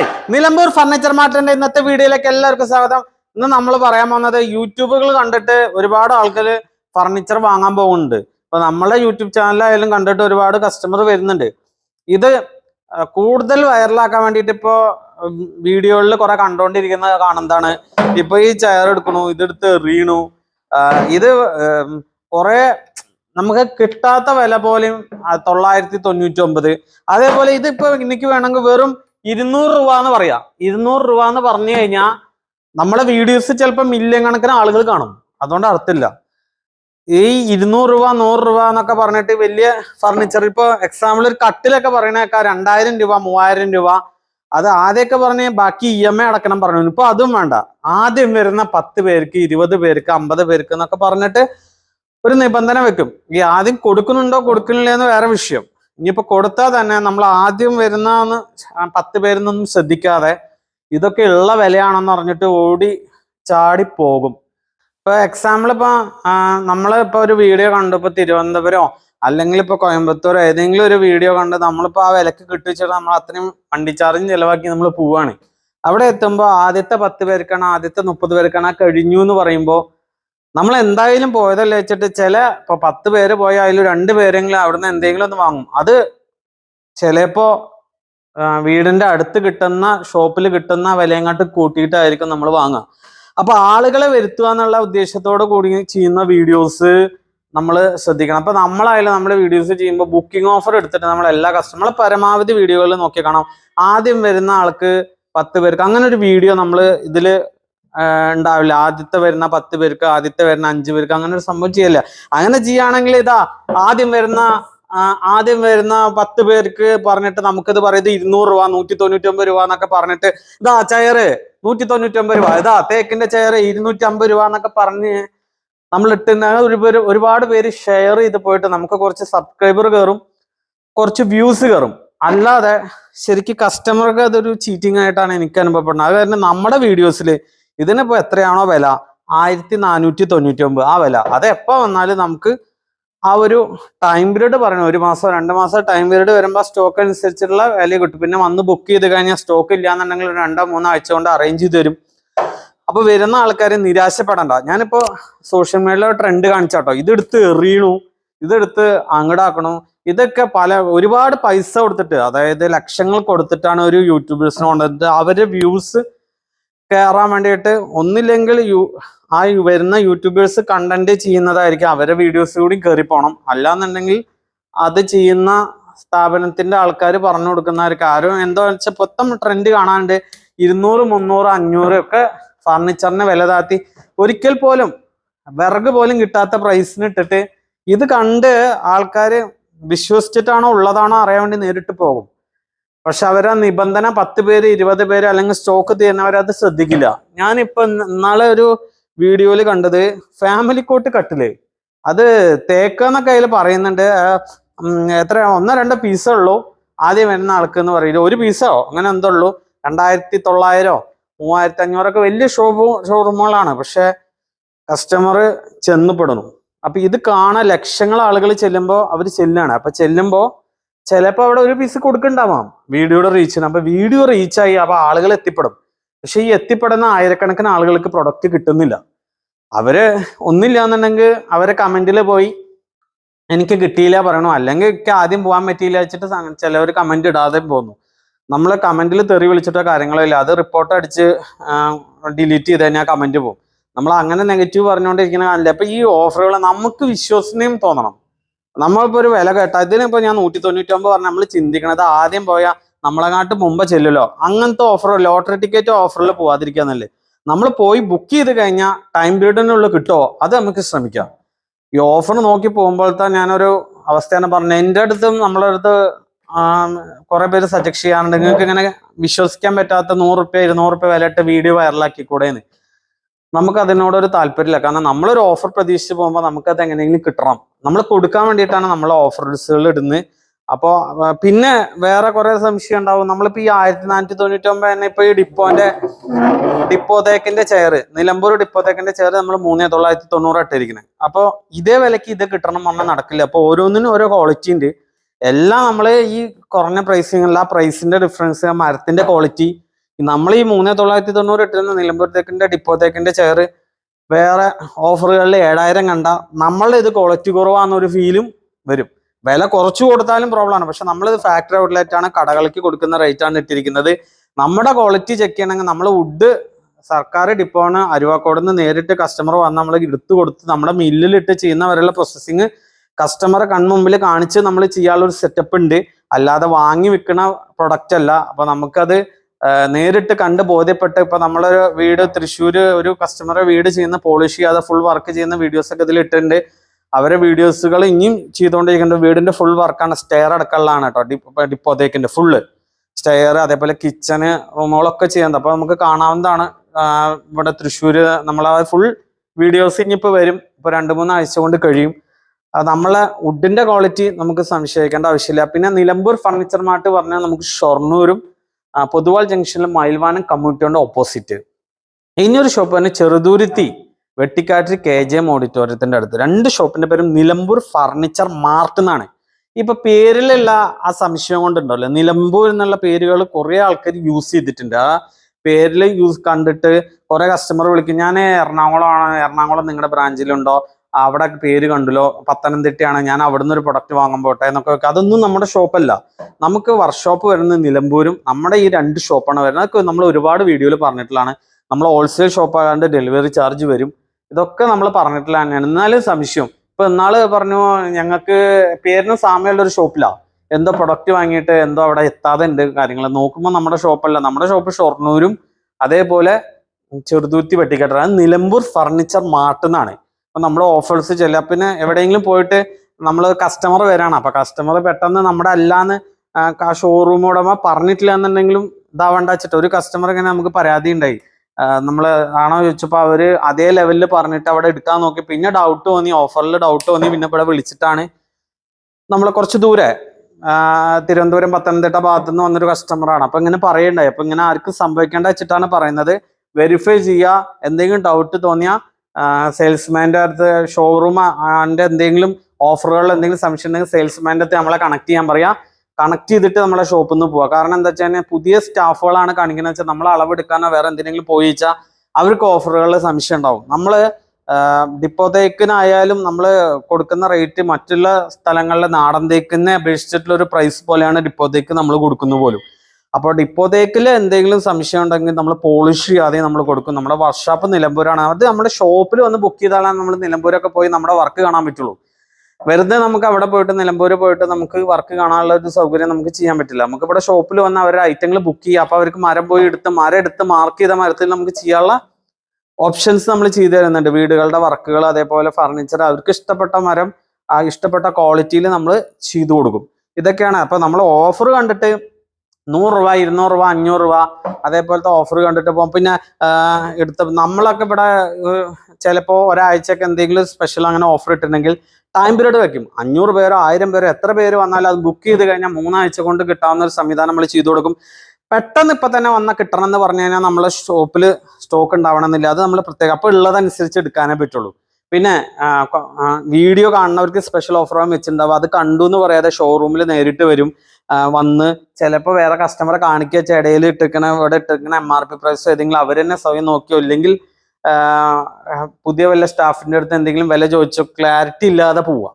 Hi Nilambur furniture മാർട്ടിന്റെ ഇന്നത്തെ വീഡിയോയിലേക്ക് എല്ലാവർക്കും സ്വാഗതം. ഇന്ന് നമ്മൾ പറയാൻ പോകുന്നത് യൂട്യൂബുകൾ കണ്ടിട്ട് ഒരുപാട് ആൾക്കാർ ഫർണിച്ചർ വാങ്ങാൻ പോകുന്നുണ്ട്. അപ്പൊ നമ്മളെ യൂട്യൂബ് ചാനലായാലും കണ്ടിട്ട് ഒരുപാട് കസ്റ്റമർ വരുന്നുണ്ട്. ഇത് കൂടുതൽ വൈറലാക്കാൻ വേണ്ടിയിട്ട് ഇപ്പോ വീഡിയോകളിൽ കുറെ കണ്ടോണ്ടിരിക്കുന്ന കാണുന്നതാണ്. ഇപ്പൊ ഈ ചെയർ എടുക്കണു ഇതെടുത്ത് എറിയണു. ഇത് കുറെ നമുക്ക് കിട്ടാത്ത വില പോലെയും തൊള്ളായിരത്തി തൊണ്ണൂറ്റി ഒമ്പത്. അതേപോലെ ഇതിപ്പോ എനിക്ക് വേണമെങ്കിൽ വെറും ഇരുന്നൂറ് രൂപ എന്ന് പറയാ. ഇരുന്നൂറ് രൂപ എന്ന് പറഞ്ഞു കഴിഞ്ഞാൽ നമ്മളെ വീഡിയോസ് ചിലപ്പോൾ മില്യൺ കണക്കിന് ആളുകൾ കാണും. അതുകൊണ്ട് അർത്ഥമില്ല. ഈ ഇരുന്നൂറ് രൂപ നൂറ് രൂപ എന്നൊക്കെ പറഞ്ഞിട്ട് വലിയ ഫർണിച്ചർ ഇപ്പൊ എക്സാമ്പിൾ ഒരു കട്ടിലൊക്കെ പറയണേക്കാ രണ്ടായിരം രൂപ മൂവായിരം രൂപ. അത് ആദ്യമൊക്കെ പറഞ്ഞ് ബാക്കി ഇ എം ഐ അടക്കണം പറഞ്ഞു. ഇപ്പൊ അതും വേണ്ട. ആദ്യം വരുന്ന പത്ത് പേർക്ക് ഇരുപത് പേർക്ക് അമ്പത് പേർക്ക് എന്നൊക്കെ പറഞ്ഞിട്ട് ഒരു നിബന്ധന വെക്കും. ഈ ആദ്യം കൊടുക്കുന്നുണ്ടോ കൊടുക്കുന്നില്ല എന്ന് വേറെ വിഷയം. ഇനിയിപ്പോ കൊടുത്താൽ തന്നെ നമ്മൾ ആദ്യം വരുന്ന പത്ത് പേരിന്നൊന്നും ശ്രദ്ധിക്കാതെ ഇതൊക്കെ ഉള്ള വിലയാണെന്ന് പറഞ്ഞിട്ട് ഓടി ചാടി പോകും. ഇപ്പൊ എക്സാമ്പിൾ ഇപ്പൊ നമ്മൾ ഇപ്പോൾ ഒരു വീഡിയോ കണ്ടു. ഇപ്പൊ തിരുവനന്തപുരം അല്ലെങ്കിൽ ഇപ്പൊ കോയമ്പത്തൂർ ഏതെങ്കിലും ഒരു വീഡിയോ കണ്ട് നമ്മളിപ്പോ ആ വിലക്ക് കിട്ടിച്ചിട്ട് നമ്മൾ അത്രയും വണ്ടി ചാർജും ചിലവാക്കി നമ്മൾ പോവാണ്. അവിടെ എത്തുമ്പോൾ ആദ്യത്തെ പത്ത് പേർക്കാണ് ആദ്യത്തെ മുപ്പത് പേർക്കാണ് കഴിഞ്ഞു എന്ന് പറയുമ്പോൾ നമ്മൾ എന്തായാലും പോയതല്ലേ വെച്ചിട്ട് ചില ഇപ്പൊ പത്ത് പേര് പോയാൽ അതിൽ രണ്ട് പേരെങ്കിലും അവിടുന്ന് എന്തെങ്കിലും ഒന്ന് വാങ്ങും. അത് ചിലപ്പോ വീടിന്റെ അടുത്ത് കിട്ടുന്ന ഷോപ്പിൽ കിട്ടുന്ന വിലയങ്ങാട്ട് കൂട്ടിയിട്ടായിരിക്കും നമ്മൾ വാങ്ങുക അപ്പൊ ആളുകളെ വരുത്തുക എന്നുള്ള ഉദ്ദേശത്തോട് കൂടി ചെയ്യുന്ന വീഡിയോസ് നമ്മൾ ശ്രദ്ധിക്കണം. അപ്പൊ നമ്മളായാലും നമ്മൾ വീഡിയോസ് ചെയ്യുമ്പോൾ ബുക്കിംഗ് ഓഫർ എടുത്തിട്ട് നമ്മൾ എല്ലാ കസ്റ്റമർ പരമാവധി വീഡിയോകളിൽ നോക്കി കാണാം ആദ്യം വരുന്ന ആൾക്ക് പത്ത് പേർക്ക് അങ്ങനെ ഒരു വീഡിയോ നമ്മൾ ഇതിൽ ആ, ഉണ്ടാവില്ല. ആദ്യത്തെ വരുന്ന പത്ത് പേർക്ക് ആദ്യത്തെ വരുന്ന അഞ്ചു പേർക്ക് അങ്ങനെ ഒരു സംഭവം ചെയ്യല്ല. അങ്ങനെ ചെയ്യുകയാണെങ്കിൽ ഇതാ ആദ്യം വരുന്ന ആദ്യം വരുന്ന പത്ത് പേർക്ക് പറഞ്ഞിട്ട് നമുക്കിത് പറയുന്നത് ഇരുന്നൂറ് രൂപ നൂറ്റി തൊണ്ണൂറ്റി ഒമ്പത് രൂപ എന്നൊക്കെ പറഞ്ഞിട്ട് ഇതാ ചെയറ് നൂറ്റി തൊണ്ണൂറ്റി ഒമ്പത് രൂപ. ഇതാ തേക്കിന്റെ ചെയറ് ഇരുന്നൂറ്റി അമ്പത് രൂപ എന്നൊക്കെ പറഞ്ഞ് നമ്മൾ ഇട്ടുന്ന ഒരു പേര് ഒരുപാട് പേര് ഷെയർ ചെയ്ത് പോയിട്ട് നമുക്ക് കുറച്ച് സബ്സ്ക്രൈബർ കയറും കുറച്ച് വ്യൂസ് കയറും. അല്ലാതെ ശരിക്കും കസ്റ്റമർക്ക് അതൊരു ചീറ്റിംഗ് ആയിട്ടാണ് എനിക്ക് അനുഭവപ്പെടുന്നത്. അത് നമ്മുടെ വീഡിയോസിൽ ഇതിനിപ്പോ എത്രയാണോ വില? ആയിരത്തി നാനൂറ്റി തൊണ്ണൂറ്റി ഒമ്പത് ആ വില. അത് എപ്പോ വന്നാലും നമുക്ക് ആ ഒരു ടൈം പീരീഡ് പറയണം. ഒരു മാസം രണ്ട് മാസം ടൈം പീരീഡ് വരുമ്പോൾ സ്റ്റോക്ക് അനുസരിച്ചുള്ള വില കിട്ടും. പിന്നെ വന്ന് ബുക്ക് ചെയ്ത് കഴിഞ്ഞാൽ സ്റ്റോക്ക് ഇല്ലാന്നുണ്ടെങ്കിൽ രണ്ടോ മൂന്നോ ആഴ്ച കൊണ്ട് അറേഞ്ച് ചെയ്ത് തരും. അപ്പൊ വരുന്ന ആൾക്കാർ നിരാശപ്പെടണ്ട. ഞാനിപ്പോ സോഷ്യൽ മീഡിയയിലെ ട്രെൻഡ് കാണിച്ചാട്ടോ. ഇതെടുത്ത് എറിയണു. ഇതെടുത്ത് അങ്ങടാക്കണു. ഇതൊക്കെ പല ഒരുപാട് പൈസ കൊടുത്തിട്ട് അതായത് ലക്ഷങ്ങൾ കൊടുത്തിട്ടാണ് ഒരു യൂട്യൂബേഴ്സിനെ കൊണ്ടുവന്നിട്ട് അവരുടെ വ്യൂസ് കയറാൻ വേണ്ടിയിട്ട് ഒന്നില്ലെങ്കിൽ യു ആ വരുന്ന യൂട്യൂബേഴ്സ് കണ്ടന്റ് ചെയ്യുന്നതായിരിക്കും. അവരെ വീഡിയോസ് കൂടി കയറി പോകണം അല്ലാന്നുണ്ടെങ്കിൽ അത് ചെയ്യുന്ന സ്ഥാപനത്തിന്റെ ആൾക്കാർ പറഞ്ഞു കൊടുക്കുന്നവർക്ക് ആരും എന്താ വെച്ചാൽ മൊത്തം ട്രെൻഡ് കാണാണ്ട് ഇരുന്നൂറ് മുന്നൂറ് അഞ്ഞൂറ് ഒക്കെ ഫർണിച്ചറിന് വില താത്തി. ഒരിക്കൽ പോലും വിറക് പോലും കിട്ടാത്ത പ്രൈസിന് ഇട്ടിട്ട് ഇത് കണ്ട് ആൾക്കാർ വിശ്വസിച്ചിട്ടാണോ ഉള്ളതാണോ അറിയാൻ വേണ്ടി നേരിട്ട് പോകും. പക്ഷെ അവരാ നിബന്ധന പത്ത് പേര് ഇരുപത് പേര് അല്ലെങ്കിൽ സ്റ്റോക്ക് തീരുന്നവരത് ശ്രദ്ധിക്കില്ല. ഞാനിപ്പോ ഇന്നാളെ ഒരു വീഡിയോയിൽ കണ്ടത് ഫാമിലി കോട്ട് കട്ടിൽ അത് തേക്കെന്നൊക്കെ അതിൽ പറയുന്നുണ്ട്. എത്ര ഒന്നോ രണ്ടോ പീസേ ഉള്ളൂ. ആദ്യം വരുന്ന ആൾക്ക് എന്ന് പറയുന്നത് ഒരു പീസോ അങ്ങനെ എന്തോ ഉള്ളൂ. രണ്ടായിരത്തി തൊള്ളായിരോ? മൂവായിരത്തി അഞ്ഞൂറൊക്കെ വലിയ ഷോപ്പ് ഷോറൂമുകളാണ് പക്ഷെ കസ്റ്റമർ ചെന്നപ്പെടുന്നു അപ്പൊ ഇത് കാണാൻ ലക്ഷങ്ങൾ ആളുകൾ ചെല്ലുമ്പോൾ അവർ ചെല്ലാണ്. അപ്പൊ ചെല്ലുമ്പോൾ ചിലപ്പോൾ അവിടെ ഒരു പീസ് കൊടുക്കണ്ടാവാം. വീഡിയോയുടെ റീച്ചിന് അപ്പൊ വീഡിയോ റീച്ചായി അപ്പൊ ആളുകൾ എത്തിപ്പെടും. പക്ഷെ ഈ എത്തിപ്പെടുന്ന ആയിരക്കണക്കിന് ആളുകൾക്ക് പ്രൊഡക്റ്റ് കിട്ടുന്നില്ല. അവർ ഒന്നില്ല എന്നുണ്ടെങ്കിൽ അവരെ കമന്റിൽ പോയി എനിക്ക് കിട്ടിയില്ല പറയണു? അല്ലെങ്കിൽ എനിക്ക് ആദ്യം പോകാൻ പറ്റിയില്ല വെച്ചിട്ട് ചിലവർ കമന്റ് ഇടാതെ പോകുന്നു നമ്മൾ കമന്റിൽ തെറി വിളിച്ചിട്ടോ കാര്യങ്ങളോ ഇല്ല. അത് റിപ്പോർട്ട് അടിച്ച് ഡിലീറ്റ് ചെയ്ത് കഴിഞ്ഞാൽ കമന്റ് പോകും നമ്മൾ അങ്ങനെ നെഗറ്റീവ് പറഞ്ഞുകൊണ്ടിരിക്കുന്ന കാണില്ല. അപ്പൊ ഈ ഓഫറുകൾ നമുക്ക് വിശ്വസനീയം തോന്നണം. നമ്മളിപ്പോ ഒരു വില കേട്ടോ. ഇതിനിപ്പോ ഞാൻ നൂറ്റി തൊണ്ണൂറ്റി ഒമ്പത് നമ്മൾ ചിന്തിക്കണത് ആദ്യം പോയ നമ്മളെങ്ങാട്ട് മുമ്പ് ചെല്ലുമല്ലോ അങ്ങനത്തെ ഓഫർ ലോട്ടറി ടിക്കറ്റ് ഓഫറിൽ പോവാതിരിക്കാന്നല്ലേ നമ്മൾ പോയി ബുക്ക് ചെയ്ത് കഴിഞ്ഞാൽ ടൈം പീരീഡിനുള്ളിൽ കിട്ടുമോ അത് നമുക്ക് ശ്രമിക്കാം. ഈ ഓഫർ നോക്കി പോകുമ്പോഴത്തെ ഞാനൊരു അവസ്ഥയാണ് പറഞ്ഞത് എന്റെ അടുത്തും നമ്മളെ അടുത്ത് കുറെ പേര് സജസ്റ്റ് ചെയ്യാറുണ്ട്. നിങ്ങൾക്ക് ഇങ്ങനെ വിശ്വസിക്കാൻ പറ്റാത്ത നൂറുപ്യ ഇരുന്നൂറുപ്യ ഇരുന്നൂറ് റുപ്യ വിലയിട്ട് വീഡിയോ വൈറലാക്കി കൂടെയെന്ന് നമുക്ക് അതിനോടൊരു താല്പര്യമില്ല. കാരണം നമ്മളൊരു ഓഫർ പ്രതീക്ഷിച്ച് പോകുമ്പോൾ നമുക്കത് എങ്ങനെയെങ്കിലും കിട്ടണം. നമ്മൾ കൊടുക്കാൻ വേണ്ടിയിട്ടാണ് നമ്മൾ ഓഫറുകൾ ഇടുന്നത്. അപ്പോൾ പിന്നെ വേറെ കുറെ സംശയം ഉണ്ടാവും. നമ്മളിപ്പോ ഈ ആയിരത്തി നാനൂറ്റി തൊണ്ണൂറ്റി ഒമ്പത് തന്നെ ഇപ്പൊ ഈ ഡിപ്പോന്റെ ഡിപ്പോതേക്കിന്റെ ചെയർ നിലമ്പൂർ ഡിപ്പോതേക്കിന്റെ ചെയർ നമ്മൾ മൂന്നേ തൊള്ളായിരത്തി തൊണ്ണൂറ് ഇട്ടിരിക്കുന്നത് അപ്പോൾ ഇതേ വിലക്ക് ഇത് കിട്ടണം പറഞ്ഞാൽ നടക്കില്ല. അപ്പോൾ ഓരോന്നിനും ഓരോ ക്വാളിറ്റി ഉണ്ട്. എല്ലാം നമ്മൾ ഈ കുറഞ്ഞ പ്രൈസിങ്ങുള്ള ആ പ്രൈസിന്റെ ഡിഫറൻസ് മരത്തിന്റെ ക്വാളിറ്റി നമ്മൾ ഈ മൂന്ന് തൊള്ളായിരത്തി തൊണ്ണൂറ് ഇട്ടിരുന്ന നിലമ്പൂർ തേക്കിന്റെ ഡിപ്പോ തേക്കിന്റെ ചെയർ വേറെ ഓഫറുകളിൽ ഏഴായിരം കണ്ട നമ്മളുടെ ഇത് ക്വാളിറ്റി കുറവാന്നൊരു ഫീലും വരും. വില കുറച്ച് കൊടുത്താലും പ്രോബ്ലമാണ് പക്ഷെ നമ്മളിത് ഫാക്ടറി ഔട്ട്ലെറ്റ് ആണ് കടകൾക്ക് കൊടുക്കുന്ന റേറ്റ് ആണ് ഇട്ടിരിക്കുന്നത്. നമ്മുടെ ക്വാളിറ്റി ചെക്ക് ചെയ്യണമെങ്കിൽ നമ്മൾ വുഡ് സർക്കാർ ഡിപ്പോണ് അരുവാക്കോട് നിന്ന് നേരിട്ട് കസ്റ്റമർ വന്ന് നമ്മൾ എടുത്തു കൊടുത്ത് നമ്മുടെ മില്ലിലിട്ട് ചെയ്യുന്നവരെയുള്ള പ്രോസസ്സിങ് കസ്റ്റമറെ കൺമുമ്പിൽ കാണിച്ച് നമ്മൾ ചെയ്യാനുള്ള ഒരു സെറ്റപ്പ് ഉണ്ട്. അല്ലാതെ വാങ്ങി വിൽക്കുന്ന പ്രൊഡക്റ്റ് അല്ല. അപ്പൊ നമുക്കത് നേരിട്ട് കണ്ട് ബോധ്യപ്പെട്ട് ഇപ്പൊ നമ്മളൊരു വീട് തൃശ്ശൂര് ഒരു കസ്റ്റമറെ വീട് ചെയ്യുന്ന പോളിഷ് ചെയ്യാതെ ഫുൾ വർക്ക് ചെയ്യുന്ന വീഡിയോസ് ഒക്കെ ഇതിൽ ഇട്ടിട്ടുണ്ട് അവരെ വീഡിയോസുകൾ ഇനിയും ചെയ്തുകൊണ്ടിരിക്കുന്നുണ്ട്. വീടിന്റെ ഫുൾ വർക്കാണ് സ്റ്റെയർ അടക്കമുള്ളതാണ് കേട്ടോ. ഡിപ്പോ ഡിപ്പോത്തേക്കിന്റെ ഫുള്ള് സ്റ്റെയർ അതേപോലെ കിച്ചന് റൂമുകളൊക്കെ ചെയ്യുന്നത് അപ്പൊ നമുക്ക് കാണാവുന്നതാണ്. ഇവിടെ തൃശ്ശൂര് നമ്മളെ ഫുൾ വീഡിയോസ് ഇനിയിപ്പോ വരും. ഇപ്പൊ രണ്ട് മൂന്ന് ആഴ്ച കൊണ്ട് കഴിയും. നമ്മളെ വുഡിന്റെ ക്വാളിറ്റി നമുക്ക് സംശയിക്കേണ്ട ആവശ്യമില്ല. പിന്നെ നിലമ്പൂർ ഫർണിച്ചർ മാർട്ട് പറഞ്ഞാൽ നമുക്ക് ഷൊർണൂരും പൊതുവാൾ ജംഗ്ഷനിലും മയിൽവാനം കമ്മ്യൂണിറ്റിയുടെ ഓപ്പോസിറ്റ് ഇനിയൊരു ഷോപ്പ് തന്നെ ചെറുതുരുത്തി വെട്ടിക്കാട്ടിൽ കെ ജെ എം ഓഡിറ്റോറിയത്തിന്റെ അടുത്ത്. രണ്ട് ഷോപ്പിന്റെ പേരും നിലമ്പൂർ ഫർണിച്ചർ മാർട്ട് എന്നാണ് ഇപ്പൊ പേരിലുള്ള ആ സംശയം കൊണ്ടുണ്ടല്ലോ നിലമ്പൂർ എന്നുള്ള പേരുകൾ കുറെ ആൾക്കാർ യൂസ് ചെയ്തിട്ടുണ്ട്. ആ പേരിൽ യൂസ് കണ്ടിട്ട് കുറെ കസ്റ്റമർ വിളിക്കും ഞാൻ എറണാകുളമാണ് എറണാകുളം നിങ്ങളുടെ ബ്രാഞ്ചിലുണ്ടോ അവിടെ പേര് കണ്ടല്ലോ പത്തനംതിട്ടയാണ് ഞാൻ അവിടുന്ന് ഒരു പ്രൊഡക്റ്റ് വാങ്ങാൻ പോട്ടെ എന്നൊക്കെ വെക്കുക അതൊന്നും നമ്മുടെ ഷോപ്പല്ല നമുക്ക് വർക്ക്ഷോപ്പ് വരുന്നത് നിലമ്പൂരും നമ്മുടെ ഈ രണ്ട് ഷോപ്പാണ് വരുന്നത്. അതൊക്കെ നമ്മൾ ഒരുപാട് വീഡിയോയിൽ പറഞ്ഞിട്ടുള്ളതാണ്. നമ്മൾ ഹോൾസെയിൽ ഷോപ്പ് ആകാണ്ട് ഡെലിവറി ചാർജ് വരും. ഇതൊക്കെ നമ്മൾ പറഞ്ഞിട്ടുള്ള തന്നെയാണ്. എന്നാലും സംശയം ഇപ്പൊ ഇന്നാൾ പറഞ്ഞു ഞങ്ങൾക്ക് പേരിന് സാമ്യമുള്ള ഒരു ഷോപ്പിലാ എന്തോ പ്രൊഡക്റ്റ് വാങ്ങിയിട്ട് എന്തോ അവിടെ എത്താതെ ഉണ്ട് കാര്യങ്ങൾ നോക്കുമ്പോൾ നമ്മുടെ ഷോപ്പല്ല നമ്മുടെ ഷോപ്പ് ഷൊർണൂരും അതേപോലെ ചെറുതുരുത്തി വെട്ടിക്കെട്ടാണ് നിലമ്പൂർ ഫർണിച്ചർ മാർട്ട് എന്നാണ് അപ്പൊ നമ്മൾ ഓഫേഴ്സ് ചെല്ലുക. പിന്നെ എവിടെയെങ്കിലും പോയിട്ട് നമ്മൾ കസ്റ്റമർ വരാണ്. അപ്പൊ കസ്റ്റമർ പെട്ടെന്ന് നമ്മുടെ അല്ലാന്ന് ഷോറൂം ഉടമ പറഞ്ഞിട്ടില്ല എന്നുണ്ടെങ്കിലും ഇതാവണ്ട വെച്ചിട്ട് ഒരു കസ്റ്റമർ ഇങ്ങനെ നമുക്ക് പരാതി ഉണ്ടായി. നമ്മൾ ആണോ ചോദിച്ചപ്പോൾ അവർ അതേ ലെവലിൽ പറഞ്ഞിട്ട് അവിടെ എടുക്കാൻ നോക്കി. പിന്നെ ഡൗട്ട് തോന്നി ഓഫറിൽ ഡൗട്ട് തോന്നി പിന്നെ ഇവിടെ വിളിച്ചിട്ടാണ് നമ്മൾ കുറച്ച് ദൂരെ തിരുവനന്തപുരം പത്തനംതിട്ട ഭാഗത്തു നിന്ന് വന്നൊരു കസ്റ്റമറാണ് അപ്പം ഇങ്ങനെ പറയണ്ടായി. അപ്പം ഇങ്ങനെ ആർക്കും സംഭവിക്കേണ്ട വെച്ചിട്ടാണ് പറയുന്നത്. വെരിഫൈ ചെയ്യുക എന്തെങ്കിലും ഡൗട്ട് തോന്നിയ സെയിൽസ്മാന്റെ അടുത്ത് ഷോറൂം ആന്റെ എന്തെങ്കിലും ഓഫറുകൾ എന്തെങ്കിലും സംശയം ഉണ്ടെങ്കിൽ സെയിൽസ്മാന്റെ അടുത്ത് നമ്മളെ കണക്ട് ചെയ്യാൻ പറയാം. കണക്ട് ചെയ്തിട്ട് നമ്മളെ ഷോപ്പിൽ നിന്ന് പോവുക കാരണം എന്താ വെച്ചാൽ പുതിയ സ്റ്റാഫുകളാണ് കാണിക്കുന്നത് വെച്ചാൽ നമ്മൾ അളവെടുക്കാനോ വേറെ എന്തിനെങ്കിലും പോയി വെച്ചാൽ അവർക്ക് ഓഫറുകളിൽ സംശയം ഉണ്ടാവും. നമ്മൾ ഡിപ്പോ തേക്കിനായാലും നമ്മൾ കൊടുക്കുന്ന റേറ്റ് മറ്റുള്ള സ്ഥലങ്ങളിലെ നാടൻ തേക്കിനെ അപേക്ഷിച്ചിട്ടുള്ള ഒരു പ്രൈസ് പോലെയാണ് ഡിപ്പോ തേക്ക് നമ്മൾ കൊടുക്കുന്നത് പോലും. അപ്പോൾ ഡിപ്പോത്തേക്കിൽ എന്തെങ്കിലും സംശയം ഉണ്ടെങ്കിൽ നമ്മൾ പോളിഷ് ചെയ്യാതെ നമ്മൾ കൊടുക്കും. നമ്മുടെ വർക്ക്ഷോപ്പ് നിലമ്പൂരാണ്. അത് നമ്മുടെ ഷോപ്പിൽ വന്ന് ബുക്ക് ചെയ്താലാണ് നമ്മൾ നിലമ്പൂരൊക്കെ പോയി നമ്മുടെ വർക്ക് കാണാൻ പറ്റുള്ളൂ. വെറുതെ നമുക്ക് അവിടെ പോയിട്ട് നിലമ്പൂർ പോയിട്ട് നമുക്ക് വർക്ക് കാണാനുള്ള ഒരു സൗകര്യം നമുക്ക് ചെയ്യാൻ പറ്റില്ല. നമുക്ക് ഇവിടെ ഷോപ്പിൽ വന്ന് അവരുടെ ഐറ്റങ്ങൾ ബുക്ക് ചെയ്യുക. അപ്പൊ അവർക്ക് മരം പോയി എടുത്ത് മരം എടുത്ത് മാർക്ക് ചെയ്ത മരത്തിൽ നമുക്ക് ചെയ്യാനുള്ള ഓപ്ഷൻസ് നമ്മൾ ചെയ്തു തരുന്നുണ്ട്. വീടുകളുടെ വർക്കുകൾ അതേപോലെ ഫർണിച്ചർ അവർക്ക് ഇഷ്ടപ്പെട്ട മരം ആ ഇഷ്ടപ്പെട്ട ക്വാളിറ്റിയിൽ നമ്മൾ ചെയ്തു കൊടുക്കും. ഇതൊക്കെയാണ്. അപ്പൊ നമ്മൾ ഓഫർ കണ്ടിട്ട് നൂറ് രൂപ ഇരുന്നൂറ് രൂപ അഞ്ഞൂറ് രൂപ അതേപോലത്തെ ഓഫർ കണ്ടിട്ട് പോകും. പിന്നെ എടുത്ത നമ്മളൊക്കെ ഇവിടെ ചിലപ്പോൾ ഒരാഴ്ചക്ക് എന്തെങ്കിലും സ്പെഷ്യൽ അങ്ങനെ ഓഫർ ഇട്ടിട്ടുണ്ടെങ്കിൽ ടൈം പീരീഡ് വെക്കും. അഞ്ഞൂറ് പേരോ ആയിരം പേരോ എത്ര പേര് വന്നാലും അത് ബുക്ക് ചെയ്ത് കഴിഞ്ഞാൽ മൂന്നാഴ്ച കൊണ്ട് കിട്ടാവുന്ന ഒരു സംവിധാനം നമ്മൾ ചെയ്തു കൊടുക്കും. പെട്ടെന്ന് ഇപ്പം തന്നെ വന്ന കിട്ടണം എന്ന് പറഞ്ഞു കഴിഞ്ഞാൽ നമ്മളെ ഷോപ്പിൽ സ്റ്റോക്ക് ഉണ്ടാവണമെന്നില്ല അത് നമ്മൾ പ്രത്യേകം. അപ്പോൾ ഉള്ളതനുസരിച്ച് എടുക്കാനേ പറ്റുള്ളൂ. പിന്നെ വീഡിയോ കാണുന്നവർക്ക് സ്പെഷ്യൽ ഓഫർ വെച്ചിട്ടുണ്ടാവും. അത് കണ്ടു എന്ന് പറയാതെ ഷോറൂമിൽ നേരിട്ട് വരും. വന്ന് ചിലപ്പോൾ വേറെ കസ്റ്റമറെ കാണിക്കുക വെച്ചാൽ ഇടയിൽ ഇട്ടിരിക്കണ ഇവിടെ ഇട്ടിരിക്കണ എം ആർ പി പ്രൈസ് ഏതെങ്കിലും അവർ തന്നെ സ്വയം നോക്കിയോ? ഇല്ലെങ്കിൽ പുതിയ വല്ല സ്റ്റാഫിന്റെ അടുത്ത് എന്തെങ്കിലും വില ചോദിച്ചോ? ക്ലാരിറ്റി ഇല്ലാതെ പോവാം.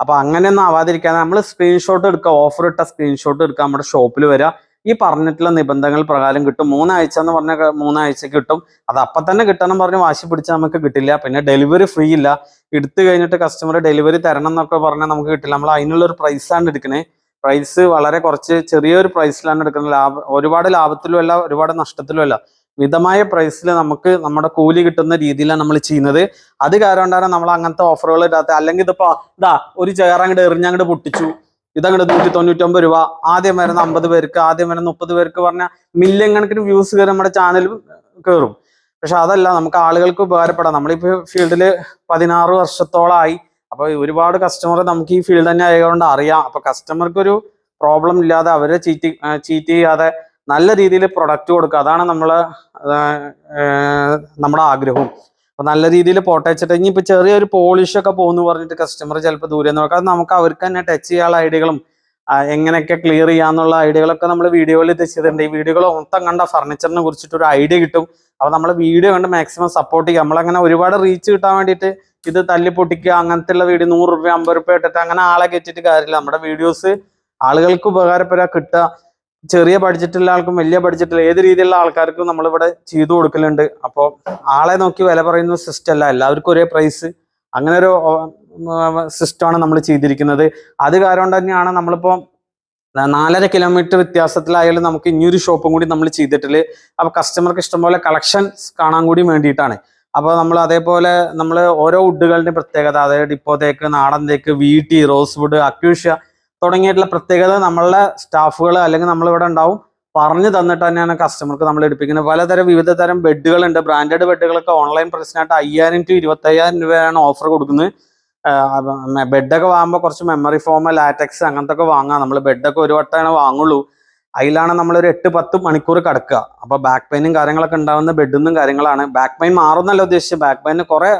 അപ്പൊ അങ്ങനെയൊന്നും ആവാതിരിക്കാതെ നമ്മൾ സ്ക്രീൻഷോട്ട് എടുക്കുക. ഓഫർ ഇട്ട സ്ക്രീൻഷോട്ട് എടുക്കുക. നമ്മുടെ ഷോപ്പിൽ വരിക. ഈ പറഞ്ഞിട്ടുള്ള നിബന്ധനകൾ പ്രകാരം കിട്ടും. മൂന്നാഴ്ച എന്ന് പറഞ്ഞ മൂന്നാഴ്ച കിട്ടും. അത് അപ്പൊ തന്നെ കിട്ടണം പറഞ്ഞ് വാശി പിടിച്ചാൽ നമുക്ക് കിട്ടില്ല. പിന്നെ ഡെലിവറി ഫ്രീ ഇല്ല. എടുത്തു കഴിഞ്ഞിട്ട് കസ്റ്റമർ ഡെലിവറി തരണം എന്നൊക്കെ പറഞ്ഞാൽ നമുക്ക് കിട്ടില്ല. നമ്മൾ അതിനുള്ള ഒരു പ്രൈസാണ് എടുക്കണേ. പ്രൈസ് വളരെ കുറച്ച് ചെറിയൊരു പ്രൈസിലാണ് എടുക്കുന്നത്. ലാഭ ഒരുപാട് ലാഭത്തിലും അല്ല ഒരുപാട് നഷ്ടത്തിലും അല്ല. മിതമായ പ്രൈസിൽ നമുക്ക് നമ്മുടെ കൂലി കിട്ടുന്ന രീതിയിലാണ് നമ്മൾ ചെയ്യുന്നത്. അത് കാരണം നമ്മൾ അങ്ങനത്തെ ഓഫറുകൾ ഇടാത്ത അല്ലെങ്കിൽ ഇതിപ്പോ ഇതാ ഒരു ചെയർ അങ്ങോട്ട് എറിഞ്ഞങ്ങോട്ട് പൊട്ടിച്ചു. ഇതങ്ങോട്ട് നൂറ്റി തൊണ്ണൂറ്റൊമ്പത് രൂപ. ആദ്യം വരുന്ന അമ്പത് പേർക്ക് ആദ്യം വരുന്ന മുപ്പത് പേർക്ക് പറഞ്ഞ മില്യൺ കണക്കിന് വ്യൂസ് കയറി നമ്മുടെ ചാനൽ കയറും പക്ഷെ അതല്ല നമുക്ക് ആളുകൾക്ക് ഉപകാരപ്പെടാം. നമ്മളിപ്പോ ഫീൽഡിൽ പതിനാറ് വർഷത്തോളമായി അപ്പൊ ഒരുപാട് കസ്റ്റമർ നമുക്ക് ഈ ഫീൽഡ് തന്നെ ആയതുകൊണ്ട് അറിയാം. അപ്പൊ കസ്റ്റമർക്ക് ഒരു പ്രോബ്ലം ഇല്ലാതെ അവരെ ചീറ്റ് ചീറ്റ് ചെയ്യാതെ നല്ല രീതിയിൽ പ്രൊഡക്റ്റ് കൊടുക്കുക. അതാണ് നമ്മൾ ഏർ നമ്മുടെ ആഗ്രഹവും അപ്പൊ നല്ല രീതിയിൽ പൊട്ടച്ചിട്ട് ഇനി ഇപ്പൊ ചെറിയൊരു പോളിഷ് ഒക്കെ പോകുന്നു പറഞ്ഞിട്ട് കസ്റ്റമർ ചിലപ്പോൾ ദൂരെ നോക്കാം. അത് നമുക്ക് അവർക്ക് തന്നെ ടച്ച് ചെയ്യാനുള്ള ഐഡിയകളും എങ്ങനെയൊക്കെ ക്ലിയർ ചെയ്യാന്നുള്ള ഐഡിയകളൊക്കെ നമ്മൾ വീഡിയോയിൽ എത്തിച്ചിട്ടുണ്ട് ഈ വീഡിയോകൾ മൊത്തം കണ്ട ഫർണിച്ചറിനെ കുറിച്ചിട്ട് ഒരു ഐഡിയ കിട്ടും. അപ്പൊ നമ്മൾ വീഡിയോ കണ്ട് മാക്സിമം സപ്പോർട്ട് ചെയ്യുക നമ്മളങ്ങനെ ഒരുപാട് റീച്ച് കിട്ടാൻ വേണ്ടിയിട്ട് ഇത് തല്ലി പൊട്ടിക്കുക അങ്ങനത്തെ ഉള്ള വീഡിയോ നൂറ് രൂപ അമ്പത് രൂപ ഇട്ടിട്ട് അങ്ങനെ ആളെ കയറ്റിയിട്ട് കാര്യമില്ല. നമ്മുടെ വീഡിയോസ് ആളുകൾക്ക് ഉപകാരപ്പെടുക കിട്ടുക. ചെറിയ ബഡ്ജറ്റുള്ള ആൾക്കും വലിയ ബഡ്ജറ്റുള്ള ഏത് രീതിയിലുള്ള ആൾക്കാർക്കും നമ്മളിവിടെ ചെയ്തു കൊടുക്കലുണ്ട്. അപ്പോൾ ആളെ നോക്കി വില പറയുന്ന സിസ്റ്റം അല്ല. എല്ലാവർക്കും ഒരേ പ്രൈസ് അങ്ങനെ ഒരു സിസ്റ്റമാണ് നമ്മൾ ചെയ്തിരിക്കുന്നത്. അത് കാരണം തന്നെയാണ് നമ്മളിപ്പോൾ നാലര കിലോമീറ്റർ വ്യത്യാസത്തിലായാലും നമുക്ക് ഇനിയൊരു ഷോപ്പും കൂടി നമ്മൾ ചെയ്തിട്ടില്ല അപ്പൊ കസ്റ്റമർക്ക് ഇഷ്ടംപോലെ കളക്ഷൻസ് കാണാൻ കൂടി വേണ്ടിയിട്ടാണ്. അപ്പോൾ നമ്മൾ അതേപോലെ നമ്മൾ ഓരോ വുഡുകളുടെ പ്രത്യേകത. അതായത് ഡിപ്പോ തേക്ക് നാടൻ തേക്ക് വീട്ടി റോസ് വുഡ് അക്യൂഷ്യ തുടങ്ങിയിട്ടുള്ള പ്രത്യേകത നമ്മളുടെ സ്റ്റാഫുകൾ അല്ലെങ്കിൽ നമ്മളിവിടെ ഉണ്ടാവും പറഞ്ഞു തന്നിട്ട് തന്നെയാണ് കസ്റ്റമർക്ക് നമ്മൾ എടുപ്പിക്കുന്നത്. പലതരം വിവിധ തരം ബെഡുകളുണ്ട്. ബ്രാൻഡഡ് ബെഡുകളൊക്കെ ഓൺലൈൻ പ്രശ്നമായിട്ട് അയ്യായിരം ടു ഇരുപത്തയ്യായിരം രൂപയാണ് ഓഫർ കൊടുക്കുന്നത്. ബെഡൊക്കെ വാങ്ങുമ്പോൾ കുറച്ച് മെമ്മറി ഫോം ലാറ്റക്സ് അങ്ങനത്തെ ഒക്കെ വാങ്ങാം. നമ്മൾ ബെഡൊക്കെ ഒരു വട്ടമാണ് വാങ്ങുള്ളൂ. അതിലാണ് നമ്മൾ ഒരു എട്ട് പത്ത് മണിക്കൂർ കിടക്കുക. അപ്പോൾ ബാക്ക് പെയിനും കാര്യങ്ങളൊക്കെ ഉണ്ടാവുന്ന ബെഡിൽ നിന്നും കാര്യങ്ങളാണ്. ബാക്ക് പെയിൻ മാറുന്നല്ല ഉദ്ദേശിച്ചത്. ബാക്ക് പെയിന് കുറെ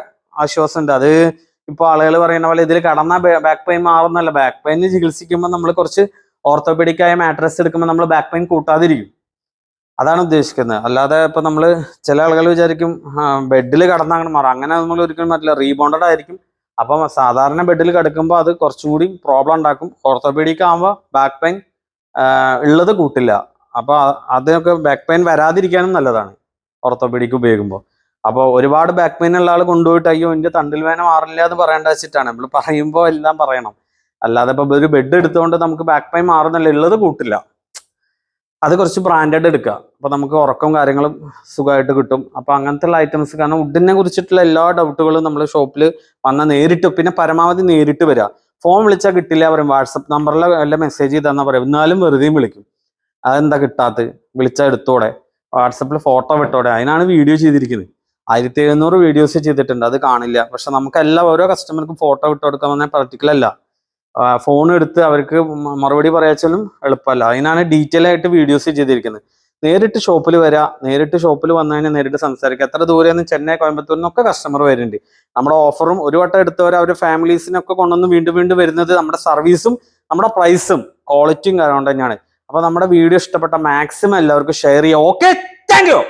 ആശ്വാസമുണ്ട്. അത് ഇപ്പോൾ ആളുകൾ പറയുന്ന പോലെ ഇതിൽ കടന്ന ബാക്ക് പെയിൻ മാറുന്നല്ല ബാക്ക് പെയിൻ ചികിത്സിക്കുമ്പോൾ നമ്മൾ കുറച്ച് ഓർത്തോപെഡിക്കായ മാട്രസ് എടുക്കുമ്പോൾ നമ്മൾ ബാക്ക് പെയിൻ കൂട്ടാതിരിക്കും. അതാണ് ഉദ്ദേശിക്കുന്നത്. അല്ലാതെ ഇപ്പൊ നമ്മൾ ചില ആളുകൾ വിചാരിക്കും ബെഡിൽ കടന്നങ്ങനെ മാറും. അങ്ങനെ നമ്മൾ ഒരിക്കലും പറ്റില്ല റീബോണ്ടഡ് ആയിരിക്കും. അപ്പം സാധാരണ ബെഡിൽ കിടക്കുമ്പോൾ അത് കുറച്ചുകൂടി പ്രോബ്ലം ഉണ്ടാക്കും. ഓർത്തോപീഡിക് ആകുമ്പോൾ ബാക്ക് പെയിൻ ഉള്ളത് കൂട്ടില്ല. അപ്പോൾ അതൊക്കെ ബാക്ക് പെയിൻ വരാതിരിക്കാനും നല്ലതാണ്. ഓർത്തോപീഡിക് ഉപയോഗിക്കുമ്പോൾ അപ്പോൾ ഒരുപാട് ബാക്ക് പെയിൻ ഉള്ള ആൾ കൊണ്ടുപോയിട്ട് അയ്യോ എന്റെ തണ്ടിൽ വേന മാറില്ല എന്ന് പറയേണ്ട വെച്ചിട്ടാണ്. നമ്മൾ പറയുമ്പോൾ എല്ലാം പറയണം. അല്ലാതെ ഇപ്പൊ ഒരു ബെഡ് എടുത്തുകൊണ്ട് നമുക്ക് ബാക്ക് പെയിൻ മാറുന്നില്ല. ഉള്ളത് കൂട്ടില്ല. അത് കുറച്ച് ബ്രാൻഡഡ് എടുക്കുക അപ്പോൾ നമുക്ക് ഉറക്കം കാര്യങ്ങളും സുഖമായിട്ട് കിട്ടും. അപ്പോൾ അങ്ങനത്തെ ഉള്ള ഐറ്റംസ് കാരണം വുഡിനെ കുറിച്ചിട്ടുള്ള എല്ലാ ഡൗട്ടുകളും നമ്മൾ ഷോപ്പിൽ വന്നാൽ നേരിട്ട് പിന്നെ പരമാവധി നേരിട്ട് വരിക ഫോൺ വിളിച്ചാൽ കിട്ടില്ല പറയും. വാട്സപ്പ് നമ്പറിൽ വല്ല മെസ്സേജ് ചെയ്താൽ പറയും. എന്നാലും വെറുതെയും വിളിക്കും. അതെന്താ കിട്ടാത്തത് വിളിച്ചാൽ എടുത്തോടെ. വാട്സപ്പിൽ ഫോട്ടോ വിട്ടോടെ. അതിനാണ് വീഡിയോ ചെയ്തിരിക്കുന്നത് ആയിരത്തി എഴുന്നൂറ് വീഡിയോസ് ചെയ്തിട്ടുണ്ട്. അത് കാണില്ല. പക്ഷെ നമുക്ക് എല്ലാ ഓരോ കസ്റ്റമർക്കും ഫോട്ടോ ഇട്ട് കൊടുക്കാൻ പറഞ്ഞാൽ പ്രാക്ടിക്കൽ അല്ല. ഫോൺ എടുത്ത് അവർക്ക് മറുപടി പറയാച്ചാലും എളുപ്പമല്ല. അതിനാണ് ഡീറ്റെയിൽ ആയിട്ട് വീഡിയോസ് ചെയ്തിരിക്കുന്നത്. നേരിട്ട് ഷോപ്പിൽ വരിക നേരിട്ട് ഷോപ്പിൽ വന്നു കഴിഞ്ഞാൽ നേരിട്ട് സംസാരിക്കുക എത്ര ദൂരെയെന്ന് ചെന്നൈ കോയമ്പത്തൂരിൽ നിന്നൊക്കെ കസ്റ്റമർ വരുന്നുണ്ട്. നമ്മുടെ ഓഫറും ഒരു വട്ടം എടുത്തവർ അവരുടെ ഫാമിലീസിനൊക്കെ കൊണ്ടുവന്ന് വീണ്ടും വീണ്ടും വരുന്നത് നമ്മുടെ സർവീസും നമ്മുടെ പ്രൈസും ക്വാളിറ്റിയും കാരണം തന്നെയാണ് അപ്പൊ നമ്മുടെ വീഡിയോ ഇഷ്ടപ്പെട്ട മാക്സിമം എല്ലാവർക്കും ഷെയർ ചെയ്യുക ഓക്കെ താങ്ക് യു